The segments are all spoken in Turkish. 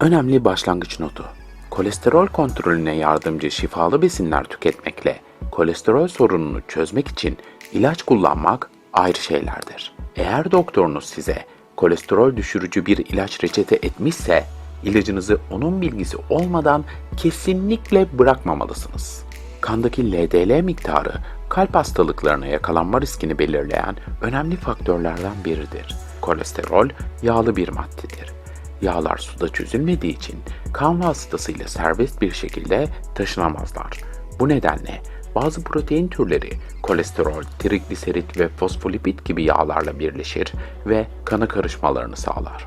Önemli başlangıç notu. Kolesterol kontrolüne yardımcı şifalı besinler tüketmekle kolesterol sorununu çözmek için ilaç kullanmak ayrı şeylerdir. Eğer doktorunuz size kolesterol düşürücü bir ilaç reçete etmişse ilacınızı onun bilgisi olmadan kesinlikle bırakmamalısınız. Kandaki LDL miktarı kalp hastalıklarına yakalanma riskini belirleyen önemli faktörlerden biridir. Kolesterol yağlı bir maddedir. Yağlar suda çözülmediği için kan vasıtasıyla serbest bir şekilde taşınamazlar. Bu nedenle bazı protein türleri kolesterol, trigliserit ve fosfolipid gibi yağlarla birleşir ve kana karışmalarını sağlar.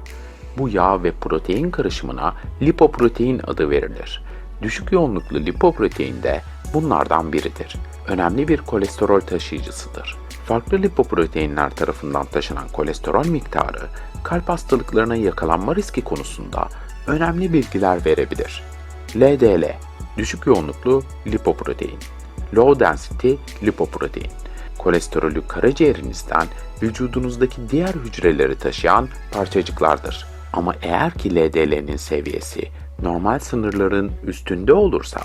Bu yağ ve protein karışımına lipoprotein adı verilir. Düşük yoğunluklu lipoprotein de bunlardan biridir. Önemli bir kolesterol taşıyıcısıdır. Farklı lipoproteinler tarafından taşınan kolesterol miktarı kalp hastalıklarına yakalanma riski konusunda önemli bilgiler verebilir. LDL düşük yoğunluklu lipoprotein, low density lipoprotein, kolesterolü karaciğerinizden vücudunuzdaki diğer hücreleri taşıyan parçacıklardır. Ama eğer ki LDL'nin seviyesi normal sınırların üstünde olursa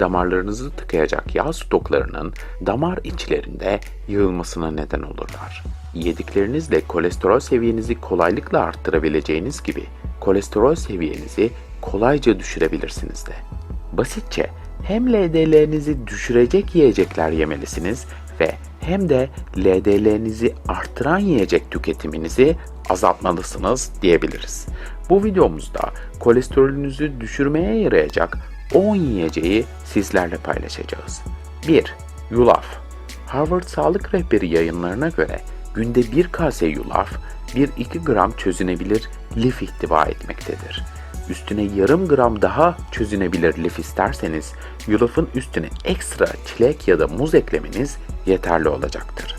damarlarınızı tıkayacak yağ stoklarının damar içlerinde yığılmasına neden olurlar. Yediklerinizle kolesterol seviyenizi kolaylıkla arttırabileceğiniz gibi kolesterol seviyenizi kolayca düşürebilirsiniz de. Basitçe hem LDL'nizi düşürecek yiyecekler yemelisiniz ve hem de LDL'nizi arttıran yiyecek tüketiminizi azaltmalısınız diyebiliriz. Bu videomuzda kolesterolünüzü düşürmeye yarayacak 10 yiyeceği sizlerle paylaşacağız. 1. Yulaf Harvard Sağlık Rehberi yayınlarına göre günde 1 kase yulaf 1-2 gram çözünebilir lif ihtiva etmektedir. Üstüne yarım gram daha çözünebilir lif isterseniz yulafın üstüne ekstra çilek ya da muz eklemeniz yeterli olacaktır.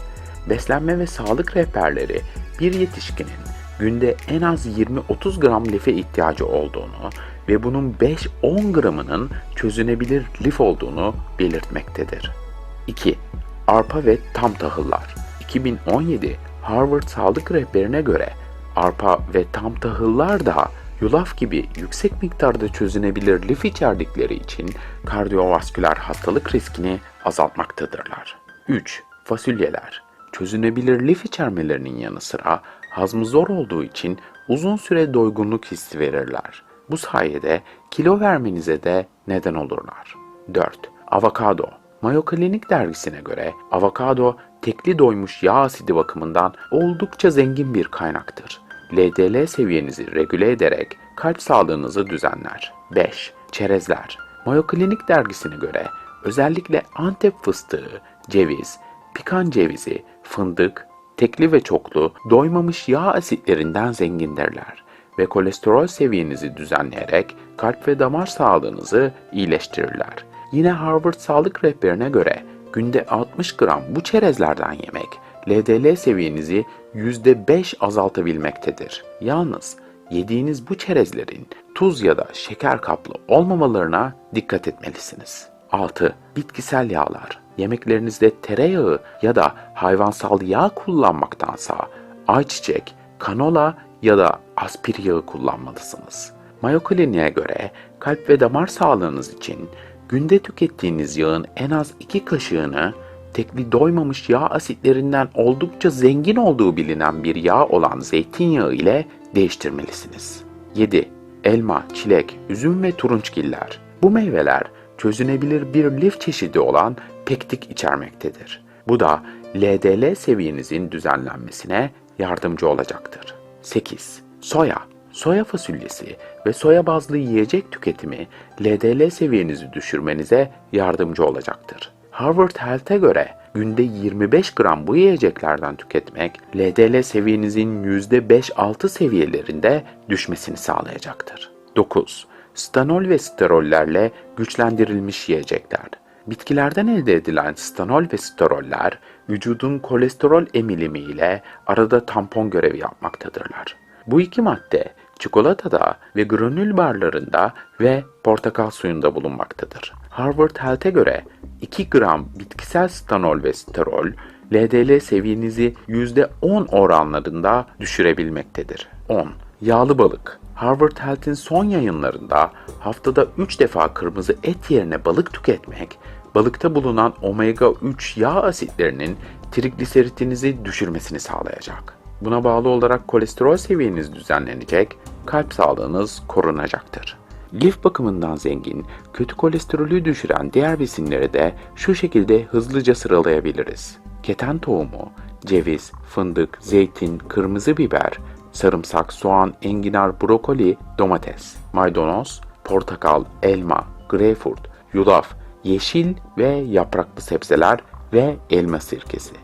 Beslenme ve sağlık rehberleri bir yetişkinin günde en az 20-30 gram life ihtiyacı olduğunu ve bunun 5-10 gramının çözünebilir lif olduğunu belirtmektedir. 2. Arpa ve tam tahıllar 2017 Harvard Sağlık Rehberine göre arpa ve tam tahıllar da yulaf gibi yüksek miktarda çözünebilir lif içerdikleri için kardiyovasküler hastalık riskini azaltmaktadırlar. 3. Fasulyeler Çözünebilir lif içermelerinin yanı sıra hazmı zor olduğu için uzun süre doygunluk hissi verirler. Bu sayede kilo vermenize de neden olurlar. 4. Avokado Mayo Clinic dergisine göre avokado tekli doymuş yağ asidi bakımından oldukça zengin bir kaynaktır. LDL seviyenizi regüle ederek kalp sağlığınızı düzenler. 5. Çerezler Mayo Clinic dergisine göre özellikle Antep fıstığı, ceviz, pikan cevizi, fındık, tekli ve çoklu doymamış yağ asitlerinden zengindirler ve kolesterol seviyenizi düzenleyerek kalp ve damar sağlığınızı iyileştirirler. Yine Harvard Sağlık Rehberine göre günde 60 gram bu çerezlerden yemek LDL seviyenizi %5 azaltabilmektedir. Yalnız yediğiniz bu çerezlerin tuz ya da şeker kaplı olmamalarına dikkat etmelisiniz. 6. Bitkisel yağlar. Yemeklerinizde tereyağı ya da hayvansal yağ kullanmaktansa ayçiçek, kanola ya da aspir yağı kullanmalısınız. Mayo Clinic'e göre kalp ve damar sağlığınız için günde tükettiğiniz yağın en az 2 kaşığını tekli doymamış yağ asitlerinden oldukça zengin olduğu bilinen bir yağ olan zeytinyağı ile değiştirmelisiniz. 7. Elma, çilek, üzüm ve turunçgiller. Bu meyveler çözünebilir bir lif çeşidi olan pektik içermektedir. Bu da LDL seviyenizin düzenlenmesine yardımcı olacaktır. 8. Soya Soya fasulyesi ve soya bazlı yiyecek tüketimi LDL seviyenizi düşürmenize yardımcı olacaktır. Harvard Health'e göre günde 25 gram bu yiyeceklerden tüketmek LDL seviyenizin %5-6 seviyelerinde düşmesini sağlayacaktır. 9. Stanol ve sterollerle güçlendirilmiş yiyecekler. Bitkilerden elde edilen stanol ve steroller vücudun kolesterol emilimi ile arada tampon görevi yapmaktadırlar. Bu iki madde çikolatada ve granül barlarında ve portakal suyunda bulunmaktadır. Harvard Health'e göre 2 gram bitkisel stanol ve sterol LDL seviyenizi %10 oranlarında düşürebilmektedir. 10. Yağlı balık Harvard Health'in son yayınlarında haftada 3 defa kırmızı et yerine balık tüketmek, balıkta bulunan omega 3 yağ asitlerinin trigliseritinizi düşürmesini sağlayacak. Buna bağlı olarak kolesterol seviyeniz düzenlenecek, kalp sağlığınız korunacaktır. Lif bakımından zengin, kötü kolesterolü düşüren diğer besinleri de şu şekilde hızlıca sıralayabiliriz. Keten tohumu, ceviz, fındık, zeytin, kırmızı biber, sarımsak, soğan, enginar, brokoli, domates, maydanoz, portakal, elma, greyfurt, yulaf, yeşil ve yapraklı sebzeler ve elma sirkesi.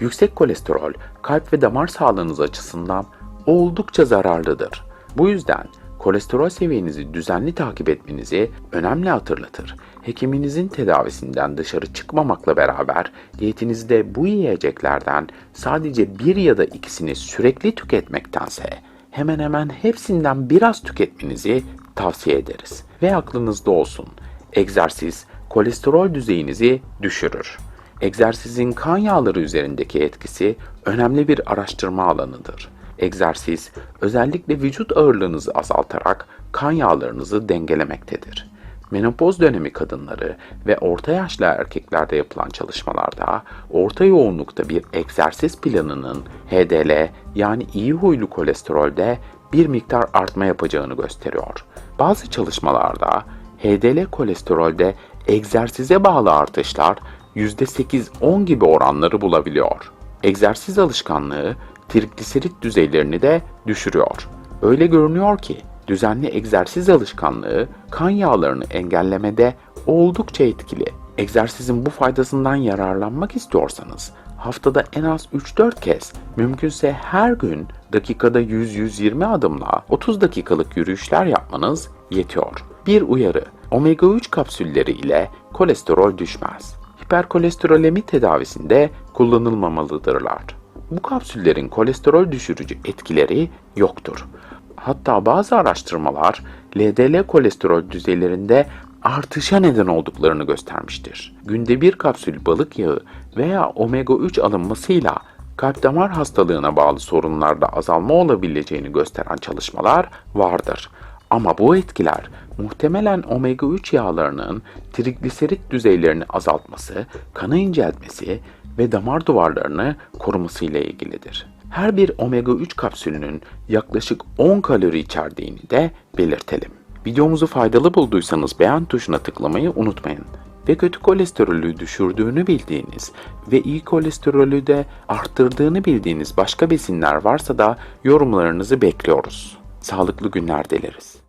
Yüksek kolesterol kalp ve damar sağlığınız açısından oldukça zararlıdır. Bu yüzden kolesterol seviyenizi düzenli takip etmenizi önemli hatırlatır. Hekiminizin tedavisinden dışarı çıkmamakla beraber diyetinizde bu yiyeceklerden sadece bir ya da ikisini sürekli tüketmektense hemen hemen hepsinden biraz tüketmenizi tavsiye ederiz. Ve aklınızda olsun, egzersiz kolesterol düzeyinizi düşürür. Egzersizin kan yağları üzerindeki etkisi önemli bir araştırma alanıdır. Egzersiz özellikle vücut ağırlığınızı azaltarak kan yağlarınızı dengelemektedir. Menopoz dönemi kadınları ve orta yaşlı erkeklerde yapılan çalışmalarda orta yoğunlukta bir egzersiz planının HDL yani iyi huylu kolesterolde bir miktar artma yapacağını gösteriyor. Bazı çalışmalarda HDL kolesterolde egzersize bağlı artışlar %8-10 gibi oranları bulabiliyor. Egzersiz alışkanlığı trigliserit düzeylerini de düşürüyor. Öyle görünüyor ki düzenli egzersiz alışkanlığı kan yağlarını engellemede oldukça etkili. Egzersizin bu faydasından yararlanmak istiyorsanız haftada en az 3-4 kez, mümkünse her gün dakikada 100-120 adımla 30 dakikalık yürüyüşler yapmanız yetiyor. Bir uyarı, omega 3 kapsülleri ile kolesterol düşmez. Hiperkolesterolemi tedavisinde kullanılmamalıdırlar. Bu kapsüllerin kolesterol düşürücü etkileri yoktur. Hatta bazı araştırmalar LDL kolesterol düzeylerinde artışa neden olduklarını göstermiştir. Günde bir kapsül balık yağı veya omega 3 alınmasıyla kalp damar hastalığına bağlı sorunlarda azalma olabileceğini gösteren çalışmalar vardır. Ama bu etkiler muhtemelen omega 3 yağlarının trigliserit düzeylerini azaltması, kanı inceltmesi ve damar duvarlarını koruması ile ilgilidir. Her bir omega 3 kapsülünün yaklaşık 10 kalori içerdiğini de belirtelim. Videomuzu faydalı bulduysanız beğen tuşuna tıklamayı unutmayın. Ve kötü kolesterolü düşürdüğünü bildiğiniz ve iyi kolesterolü de arttırdığını bildiğiniz başka besinler varsa da yorumlarınızı bekliyoruz. Sağlıklı günler dileriz.